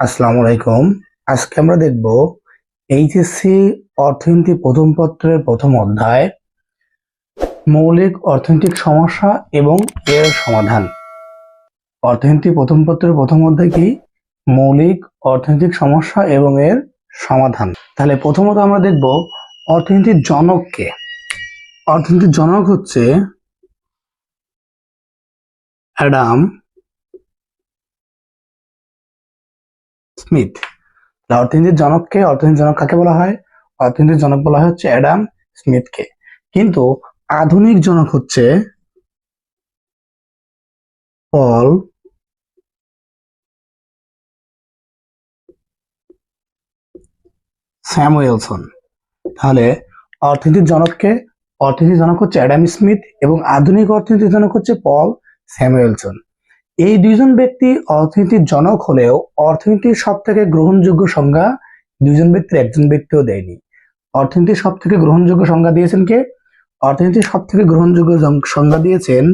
আসসালামু আলাইকুম। আজকে আমরা দেখব এইচএসসি অর্থনীতি প্রথম পত্রের প্রথম অধ্যায়, মৌলিক অর্থনৈতিক সমস্যা এবং এর সমাধান। অর্থনীতি প্রথম পত্রের প্রথম অধ্যায় কি? মৌলিক অর্থনৈতিক সমস্যা এবং এর সমাধান। তাহলে প্রথমত আমরা দেখব অর্থনীতির জনককে অর্থনীতির জনক হচ্ছে অ্যাডাম স্মিথ। অর্থনীতির জনককে, অর্থনীতির জনক কাকে বলা হয়? অর্থনীতির জনক বলা হয় হচ্ছে অ্যাডাম স্মিথকে। কিন্তু আধুনিক জনক হচ্ছে পল স্যামুয়েলসন। তাহলে অর্থনীতির জনককে, অর্থনীতির জনক হচ্ছে অ্যাডাম স্মিথ এবং আধুনিক অর্থনীতির জনক হচ্ছে পল স্যামুয়েলসন। এই দুইজন ব্যক্তি অর্থনীতির জনক হলেও অর্থনীতির সব থেকে গ্রহণযোগ্য সংজ্ঞা দুইজন ব্যক্তির একজন ব্যক্তিও দেয়নি। অর্থনীতির সব থেকে গ্রহণযোগ্য সংজ্ঞা দিয়েছেন কে? অর্থনীতির সব থেকে গ্রহণযোগ্য সংজ্ঞা দিয়েছেন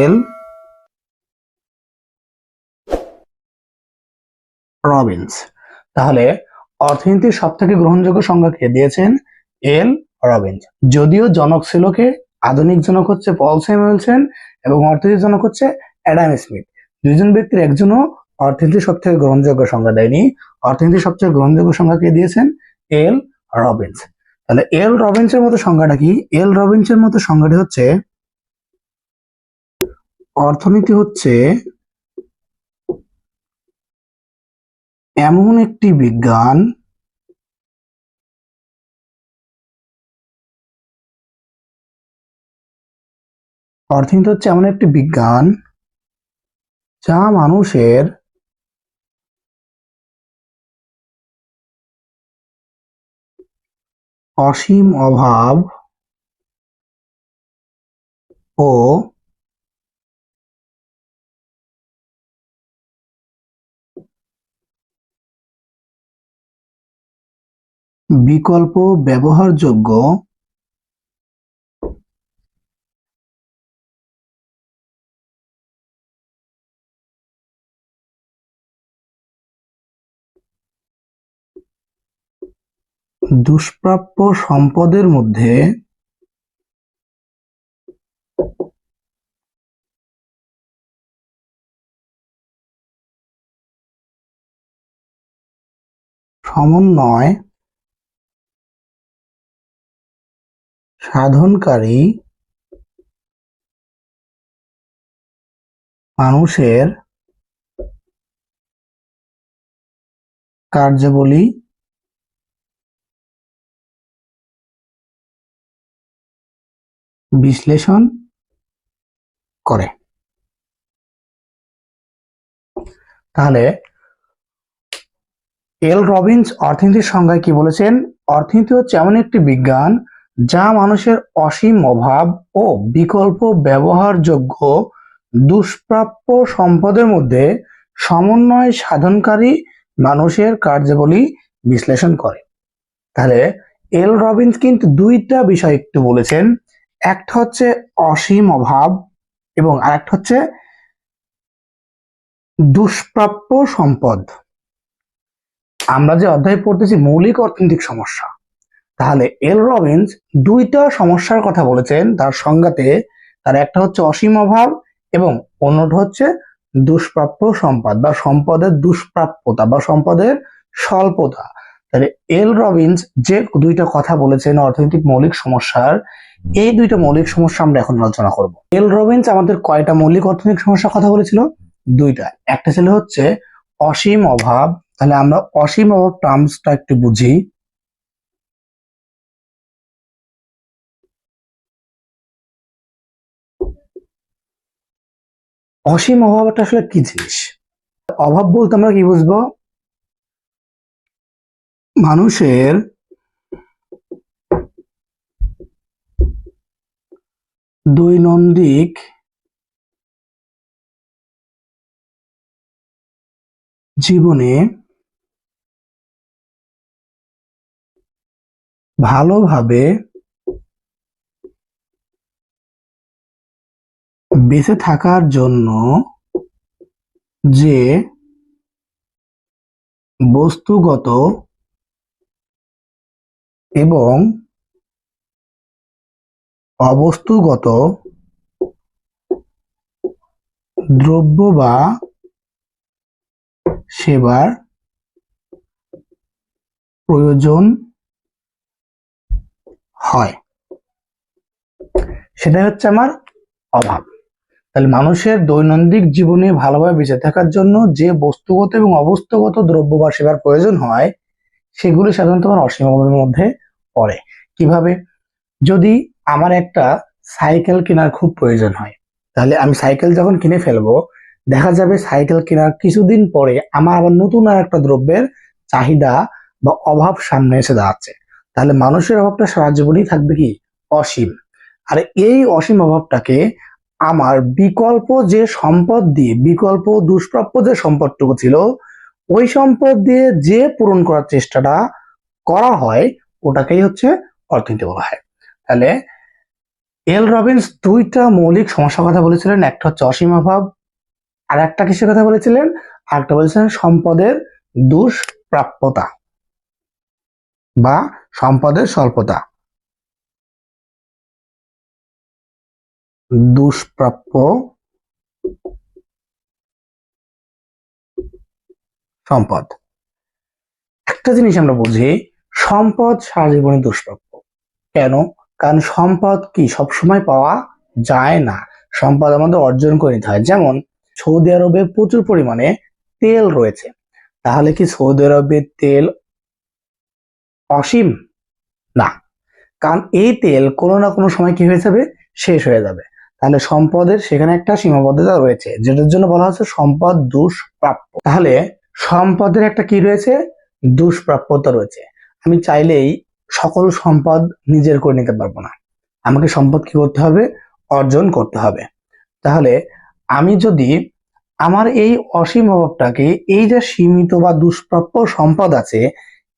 এল রবিন্স। তাহলে অর্থনীতির সব থেকে গ্রহণযোগ্য সংজ্ঞা কে দিয়েছেন? L Robbins. যদিও জনক ছিল কে? আধুনিক জনক হচ্ছে পল স্যামুয়েলসন এবং অর্থনীতির জনক হচ্ছে অ্যাডাম স্মিথ। দুইজন ব্যক্তির একজনও অর্থনীতি সব থেকে গ্রহণযোগ্য সংজ্ঞা দেয়নি। অর্থনীতি সবচেয়ে গ্রহণযোগ্য সংজ্ঞা কে দিয়েছেন? L Robbins. তাহলে এল রবিন্সের মতো সংজ্ঞাটা কি? এল রবিন্সের মতো সংজ্ঞাটি হচ্ছে অর্থনীতি হচ্ছে এমন একটি বিজ্ঞান অর্থনীতি হচ্ছে এমন একটি বিজ্ঞান যা মানুষের অসীম অভাব ও বিকল্প ব্যবহারযোগ্য দুষ্প্রাপ্য সম্পদের মধ্যে সমন্বয় সাধনকারী মানুষের কার্যাবলী বিশ্লেষণ করে। তাহলে এল রবিন্স অর্থনীতির সংজ্ঞায় কি বলেছেন? অর্থনীতি হচ্ছে এমন একটি বিজ্ঞান যা মানুষের অসীম অভাব ও বিকল্প ব্যবহারযোগ্য দুষ্প্রাপ্য সম্পদের মধ্যে সমন্বয় সাধনকারী মানুষের কার্যাবলী বিশ্লেষণ করে। তাহলে এল রবিন্স কিন্তু দুইটা বিষয় একটু বলেছেন। একটা হচ্ছে অসীম অভাব এবং আরেকটা হচ্ছে দুষ্প্রাপ্য সম্পদ। আমরা যে অধ্যায় পড়তেছি মৌলিক অর্থনৈতিক সমস্যা, তাহলে এল রবিন্স দুইটা সমস্যার কথা বলেছেন। তার সংজ্ঞাতে তার একটা হচ্ছে অসীম অভাব এবং অন্যটা হচ্ছে দুষ্প্রাপ্য সম্পদ বা সম্পদের দুষ্প্রাপ্যতা বা সম্পদের স্বল্পতা। তাহলে এল রবিন্স যে দুইটা কথা বলেছেন, অর্থনৈতিক মৌলিক সমস্যার এই দুইটা মৌলিক সমস্যা আমরা এখন আলোচনা করব। এল রবিন্স আমাদের কয়টা মৌলিক অর্থনৈতিক সমস্যার কথা বলেছিল? দুইটা। একটা ছিল হচ্ছে অসীম অভাব। তাহলে আমরা অসীম অভাব টার্মসটা একটু বুঝি। অসীম অভাবটা আসলে কি জিনিস? অভাব বলতে আমরা কি বুঝব? মানুষের দৈনন্দিক জীবনে ভালোভাবে বেঁচে থাকার জন্য যে বস্তুগত এবং অবস্তুগত দ্রব্য বা সেবার প্রয়োজন হয়। সেটাই হচ্ছে আমার অভাব। তাহলে মানুষের দৈনন্দিন জীবনে ভালোভাবে বেঁচে থাকার জন্য যে বস্তুগত এবং অবস্তুগত দ্রব্য বা সেবার প্রয়োজন হয়, সেগুলি সাধারণত আমার অসীম অভাবের মধ্যে পড়ে। কীভাবে? যদি আমার একটা সাইকেল কেনার খুব প্রয়োজন হয়। তাহলে আমি সাইকেল যখন কিনে ফেলব, দেখা যাবে সাইকেল কেনার কিছুদিন পরে আমার আবার নতুন আর একটা দ্রব্যের চাহিদা বা অভাব সামনে এসে দাঁড়াচ্ছে। তাহলে মানুষের অভাবটা সারা জীবনই থাকবে কি? অসীম। আর এই অসীম অভাবটাকে আমার বিকল্প যে সম্পদ দিয়ে, বিকল্প দুষ্প্রাপ্য যে সম্পদটুকু ছিল, ওই সম্পদ দিয়ে যে পূরণ করার চেষ্টাটা করা হয়, ওটাকেই হচ্ছে অর্থনীতি বলা হয়। তাহলে এল রবিন্স দুইটা মৌলিক সমস্যার কথা বলেছিলেন, একটা হচ্ছে অসীম অভাব, আর একটা কিসের কথা বলেছিলেন? আর একটা বলেছিলেন সম্পদের দুষ্প্রাপ্যতা বা সম্পদের স্বল্পতা। দুষ্প্রাপ্য সম্পদ। একটা জিনিস আমরা বুঝি, সম্পদ সারা জীবনে দুষ্প্রাপ্য। কেন? কারণ সম্পদ কি? সবসময় পাওয়া যায় না। সম্পদ আমাদের অর্জন করে নিতে হয়। যেমন সৌদি আরবে প্রচুর পরিমাণে তেল রয়েছে। তাহলে কি সৌদি আরবের তেল অসীম? না। কারণ এই তেল কোনো না কোনো সময় কি হয়ে যাবে? শেষ হয়ে যাবে। তাহলে সম্পদের সেখানে একটা সীমাবদ্ধতা রয়েছে, যেটার জন্য বলা হচ্ছে সম্পদ দুষ্প্রাপ্য। তাহলে সম্পদের একটা কি রয়েছে? দুষ্প্রাপ্যতা রয়েছে। আমি চাইলেই সকল সম্পদ নিজের করে নিতে পারব না। আমাকে সম্পদ কি করতে হবে? অর্জন করতে হবে। তাহলে আমি যদি আমার এই অসীম অভাবটাকে, এই যে সীমিত বা দুষ্প্রাপ্য সম্পদ আছে,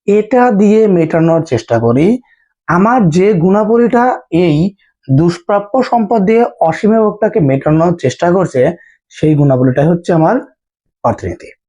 এটা দিয়ে মেটানোর চেষ্টা করি, আমার যে গুণাবলীটা এই দুষ্প্রাপ্য সম্পদ দিয়ে অসীম অভাবটাকে মেটানোর চেষ্টা করছে, সেই গুণাবলীটাই হচ্ছে আমার অর্থনীতি।